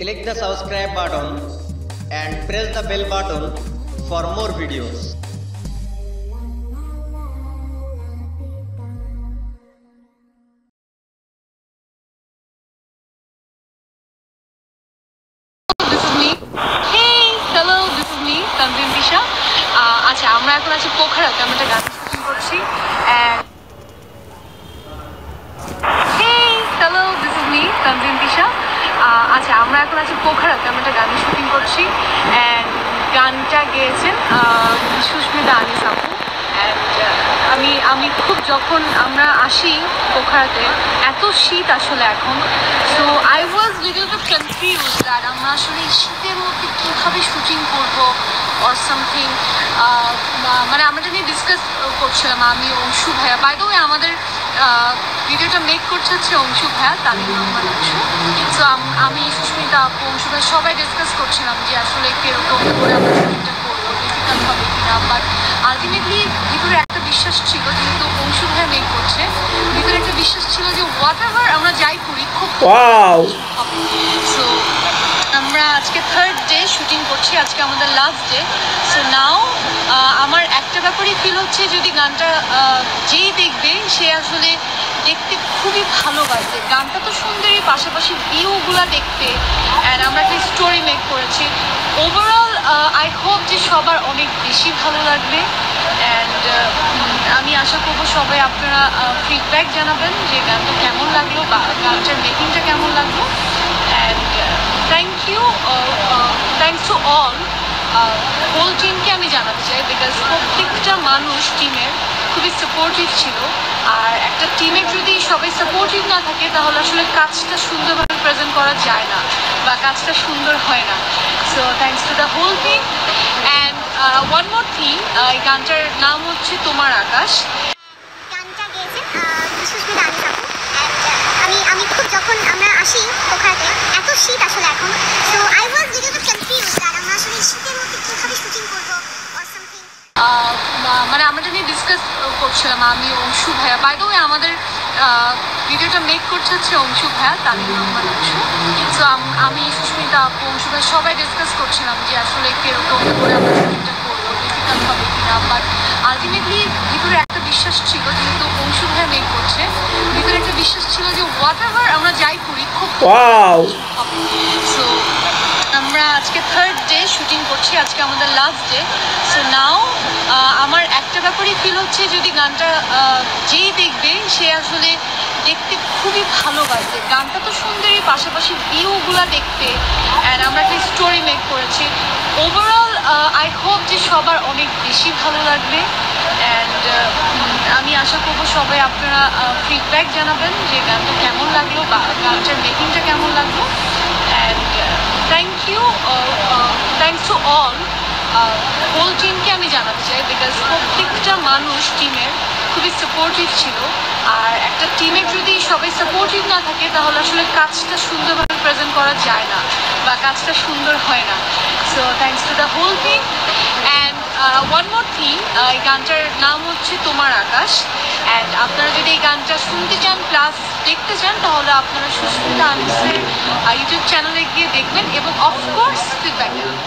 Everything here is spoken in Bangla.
Click the subscribe button and press the bell button for more videos. This is me. Hey, hello, this is me, Tanzim দিশা আহ, আচ্ছা আমরা এখন আছি পোখরাতে আমরা একটা গান শুটিং করছি এখন আছি পোখরাতে আমরা একটা গানের শুটিং করছি অ্যান্ড গানটা গেয়েছেন সুস্মিতা আনিস আপু। অ্যান্ড আমি আমি খুব যখন আমরা আসি পোখরাতে, এত শীত আসলে এখন। So I was little bit confuse that আমরা আসলে শীতের মধ্যে কীভাবে শুটিং করব অর সামথিং মানে আমরা নিয়ে ডিসকাস করছিলাম, আমি অংশু ভাইয়া বাই দ্য ওয়ে আমাদের ভিডিওটা মেক করছে হচ্ছে অংশু ভাইয়া তালিম মোহাম্মদ অংশু। সো আমি সুস্মিতা আপু অংশু ভাই সবাই ডিসকাস করছিলাম যে আসলে কীরকম করে আমরা শুটিংটা করব ডিফিকাল্ট হবে কিনা। বাট আলটিমেটলি ভিতরে একটা বিশ্বাস ছিল যেহেতু অংশু ভাইয়া মেক করছে ভিতরে একটা বিশ্বাস ছিল যে হোয়াট এভার আমরা যাই করি খুব সো আমরা আজকে থার্ড ডে শুটিং করছি আজকে আমাদের লাস্ট ডে সো নাও আমার একটা ব্যাপারই ফিল হচ্ছে যদি গানটা যেই দেখবে সে আসলে দেখতে খুবই ভালোবাসে গানটা তো সুন্দরই, পাশাপাশি ভিউগুলো দেখতে অ্যান্ড আমরা একটা স্টোরি মেক করেছি। ওভারঅল আই হোপ যে সবার অনেক বেশি ভালো লাগবে অ্যান্ড আমি আশা করব সবাই আপনারা ফিডব্যাক জানাবেন যে গানটা কেমন লাগল, বা গানটার মেকিংটা কেমন লাগল। And thank you thanks to all আমি জানাতে চাই বিকজ প্রত্যেকটা মানুষ টিমের খুবই সাপোর্টিভ ছিল। আর একটা টিমের যদি সবাই সাপোর্টিভ না থাকে, তাহলে আসলে কাজটা সুন্দরভাবে প্রেজেন্ট করা যায় না, বা কাজটা সুন্দর হয় না। So thanks to the whole team and one more thing এই গানটার নাম হচ্ছে তোমার আকাশ। গানটা গেয়েছেন সুস্মিতা আনিস আপু And, uh, আমি আমি খুব যখন আমরা আসি পোখরাতে এত শীত আসলে এখন so I was little bit confuse that আমরা আসলে এই শীতের মধ্যে কীভাবে শুটিং করব অর সামথিং আহ, মা- মানে আমরা এটা নিয়ে ডিসকাস করছিলাম আমি অংশু ভাইয়া। বাই দ্য ওয়ে আমাদের ভিডিওটা মেক করছে হচ্ছে অংশু ভাইয়া তালিম মোহাম্মদ অংশু। সো আমি সুস্মিতা আপু অংশু ভাই সবাই ডিসকাস করছিলাম যে আসলে কীরকম করে আমরা শুটিংটা করব ডিফিকাল্ট হবে কিনা। বাট আলটিমেটলি ভিতরে একটা বিশ্বাস ছিল যেহেতু অংশু ভাইয়া মেক করছে ভিতরে একটা বিশ্বাস ছিল যে হোয়াট এভার আমরা যাই করি খুব সো আমরা আজকে থার্ড ডে শুটিং করছি আজকে আমাদের লাস্ট ডে সো নাও একটা ফিল হচ্ছে যদি গানটা যেই দেখবে, সে আসলে দেখতে খুবই ভালোবাসে গানটা তো সুন্দরই, পাশাপাশি ভিউগুলো দেখতে অ্যান্ড আমরা একটা স্টোরি মেক করেছি। ওভারঅল আই হোপ যে সবার অনেক বেশি ভালো লাগবে অ্যান্ড আমি আশা করব সবাই আপনারা ফিডব্যাক জানাবেন যে গানটা কেমন লাগল, বা গানটার মেকিংটা কেমন লাগল। And thank you thanks to all whole টিমকে আমি জানাতে চাই বিকজ মানুষ টিমের খুবই সাপোর্টিভ ছিল। আর একটা টিমের যদি সবাই সাপোর্টিভ না থাকে, তাহলে আসলে কাজটা সুন্দরভাবে প্রেজেন্ট করা যায় না বা কাজটা সুন্দর হয় না। So thanks to the whole team and one more thing এই গানটার নাম হচ্ছে তোমার আকাশ। অ্যান্ড আপনারা যদি এই গানটা শুনতে চান প্লাস দেখতে চান, তাহলে আপনারা সুস্মিতা আনিসের ইউটিউব চ্যানেলে গিয়ে দেখবেন। এবং অফকোর্স ফিডব্যাক দেবেন